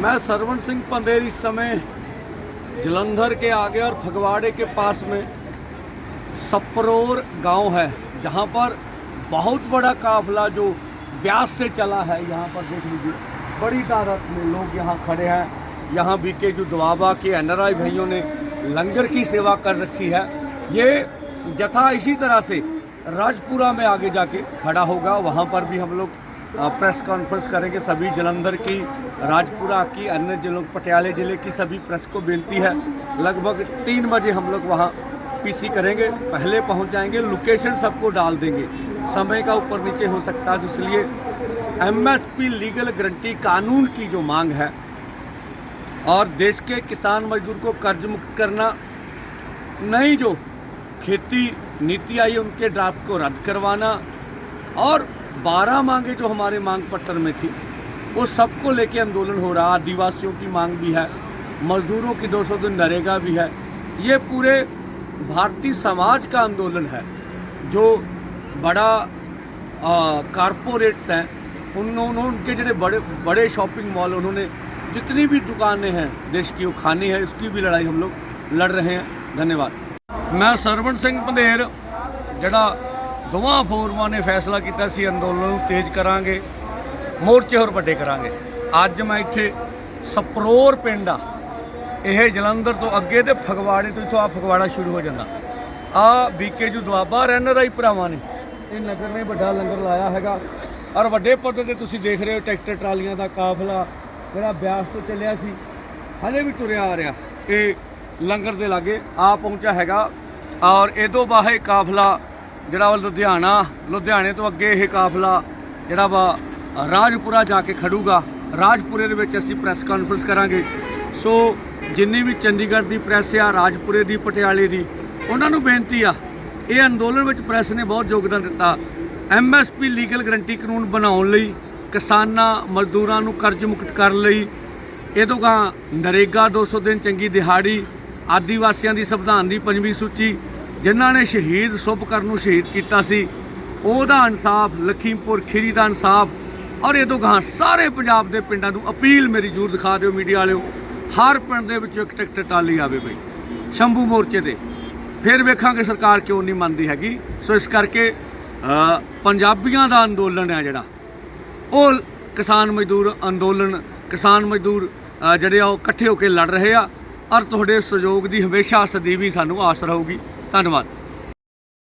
मैं सरवण सिंह पंदेर इस समय जलंधर के आगे और फगवाड़े के पास में सपरोर गाँव है, जहाँ पर बहुत बड़ा काफिला जो ब्यास से चला है, यहाँ पर देख लीजिए, बड़ी तादाद में लोग यहाँ खड़े हैं। यहाँ बीके जो दुआबा के एनआरआई भाइयों ने लंगर की सेवा कर रखी है, ये जथा इसी तरह से राजपुरा में आगे जाके खड़ा होगा, वहाँ पर भी हम लोग प्रेस कॉन्फ्रेंस करेंगे सभी जलंधर की, राजपुरा की, अन्य जिलों, पटियाले ज़िले की सभी प्रेस को बेनती है। लगभग तीन बजे हम लोग वहाँ पीसी करेंगे, पहले पहुँच जाएँगे लोकेशन सबको डाल देंगे। समय का ऊपर नीचे हो सकता है तो इसलिए एमएसपी लीगल गारंटी कानून की जो मांग है, और देश के किसान मजदूर को कर्ज मुक्त करना, नई जो खेती नीति आई उनके ड्राफ्ट को रद्द करवाना, और 12 मांगे जो हमारे मांग पत्र में थी वो सबको लेके आंदोलन हो रहा आदिवासियों की मांग भी है मजदूरों की 200 दिन नरेगा भी है ये पूरे भारतीय समाज का आंदोलन है जो बड़ा कारपोरेट्स हैं उन उन्होंने उनके ਜਿਹੜੇ बड़े बड़े शॉपिंग मॉल उन्होंने जितनी भी दुकानें हैं देश की वो खानी है उसकी भी लड़ाई हम लोग लड़ रहे हैं धन्यवाद ਮੈਂ ਸਰਵਣ ਸਿੰਘ ਪੰਧੇਰ ਜਿਹੜਾ ਦੋਵਾਂ ਫੋਰਮਾਂ ਨੇ ਫੈਸਲਾ ਕੀਤਾ ਸੀ, ਅੰਦੋਲਨ ਨੂੰ ਤੇਜ਼ ਕਰਾਂਗੇ, ਮੋਰਚੇ ਹੋਰ ਵੱਡੇ ਕਰਾਂਗੇ। ਅੱਜ ਮੈਂ ਇੱਥੇ ਸਪਰੋਰ ਪਿੰਡ ਆ। ਇਹ ਜਲੰਧਰ ਤੋਂ ਅੱਗੇ ਤੇ ਫਗਵਾੜੇ ਤੋਂ ਇੱਥੋਂ ਆ ਫਗਵਾੜਾ ਸ਼ੁਰੂ ਹੋ ਜਾਂਦਾ। ਆ ਬੀਕੇ ਜੂ ਦੁਆਬਾ ਰਹਿਣ ਦਾ ਹੀ ਭਰਾਵਾਂ ਨੇ। ਇਹ ਨਗਰ ਨੇ ਵੱਡਾ ਲੰਗਰ ਲਾਇਆ ਹੈਗਾ। ਔਰ ਵੱਡੇ ਪੱਧਰ ਤੇ ਤੁਸੀਂ ਦੇਖ ਰਹੇ ਹੋ ਟਰੈਕਟਰ ਟਰਾਲੀਆਂ ਦਾ ਕਾਫਲਾ, ਜਿਹੜਾ ਬਿਆਸ ਤੋਂ ਚੱਲਿਆ ਸੀ ਹਲੇ ਵੀ ਤੁਰਿਆ ਆ ਰਿਹਾ। ਇਹ ਲੰਗਰ ਦੇ ਲਾਗੇ ਆ ਪਹੁੰਚਾ ਹੈਗਾ। ਔਰ ਇਹ ਇਹਦੋਂ ਬਾਹਰ ਕਾਫਲਾ ਜਿਹੜਾ ਵਾ ਲੁਧਿਆਣਾ, ਲੁਧਿਆਣੇ ਤੋਂ ਅੱਗੇ ਇਹ ਕਾਫਲਾ ਜਿਹੜਾ ਵਾ ਰਾਜਪੁਰਾ ਜਾ ਕੇ ਖੜੂਗਾ। ਰਾਜਪੁਰੇ ਦੇ ਵਿੱਚ ਅਸੀਂ ਪ੍ਰੈਸ ਕਾਨਫਰੰਸ ਕਰਾਂਗੇ। ਸੋ ਜਿੰਨੀ ਵੀ ਚੰਡੀਗੜ੍ਹ ਦੀ ਪ੍ਰੈਸ ਆ, ਰਾਜਪੁਰੇ ਦੀ, ਪਟਿਆਲੇ ਦੀ, ਉਹਨਾਂ ਨੂੰ ਬੇਨਤੀ ਆ, ਇਹ ਅੰਦੋਲਨ ਵਿੱਚ ਪ੍ਰੈਸ ਨੇ ਬਹੁਤ ਯੋਗਦਾਨ ਦਿੱਤਾ। ਐਮਐਸਪੀ ਲੀਗਲ ਗਰੰਟੀ ਕਾਨੂੰਨ ਬਣਾਉਣ ਲਈ, ਕਿਸਾਨਾਂ, ਮਜ਼ਦੂਰਾਂ ਨੂੰ ਕਰਜ਼ ਮੁਕਤ ਕਰਨ ਲਈ, ਇਹ ਤੋਂ ਗਾਂ ਨਰੇਗਾ 200 ਦਿਨ ਚੰਗੀ ਦਿਹਾੜੀ, ਆਦੀਵਾਸੀਆਂ ਦੀ ਸੰਵਿਧਾਨ ਦੀ ਪੰਜਵੀਂ ਸੂਚੀ ਜਿਨ੍ਹਾਂ ਨੇ ਸ਼ਹੀਦ ਸੁਭਕਰਨ ਨੂੰ ਸ਼ਹੀਦ ਕੀਤਾ ਸੀ, ਉਹਦਾ ਇਨਸਾਫ, ਲਖੀਮਪੁਰ ਖੀਰੀ ਦਾ ਇਨਸਾਫ ਔਰ ਇਹ ਤੋਂ ਗਾਂ ਸਾਰੇ ਪੰਜਾਬ ਦੇ ਪਿੰਡਾਂ ਨੂੰ ਅਪੀਲ ਮੇਰੀ ਜ਼ਰੂਰ ਦਿਖਾ ਦਿਓ ਮੀਡੀਆ ਵਾਲਿਓ, ਹਰ ਪਿੰਡ ਦੇ ਵਿੱਚੋਂ ਇੱਕ ਟਿਕਟ ਟਾਲੀ ਆਵੇ ਬਈ, ਸ਼ੰਭੂ ਮੋਰਚੇ ਤੇ ਫਿਰ ਵੇਖਾਂਗੇ ਸਰਕਾਰ ਕਿਉਂ ਨਹੀਂ ਮੰਨਦੀ ਹੈਗੀ। ਸੋ ਇਸ ਕਰਕੇ ਪੰਜਾਬੀਆਂ ਦਾ ਅੰਦੋਲਨ ਹੈ ਜਿਹੜਾ। ਉਹ ਕਿਸਾਨ ਮਜ਼ਦੂਰ ਅੰਦੋਲਨ, ਕਿਸਾਨ ਮਜ਼ਦੂਰ ਜਿਹੜੇ ਆ ਉਹ ਇਕੱਠੇ ਹੋ ਕੇ ਲੜ ਰਹੇ ਆ। ਔਰ ਤੁਹਾਡੇ ਸਹਿਯੋਗ ਦੀ ਹਮੇਸ਼ਾ ਸਦੀਵੀ ਸਾਨੂੰ ਆਸ ਰਹੂਗੀ। 看着没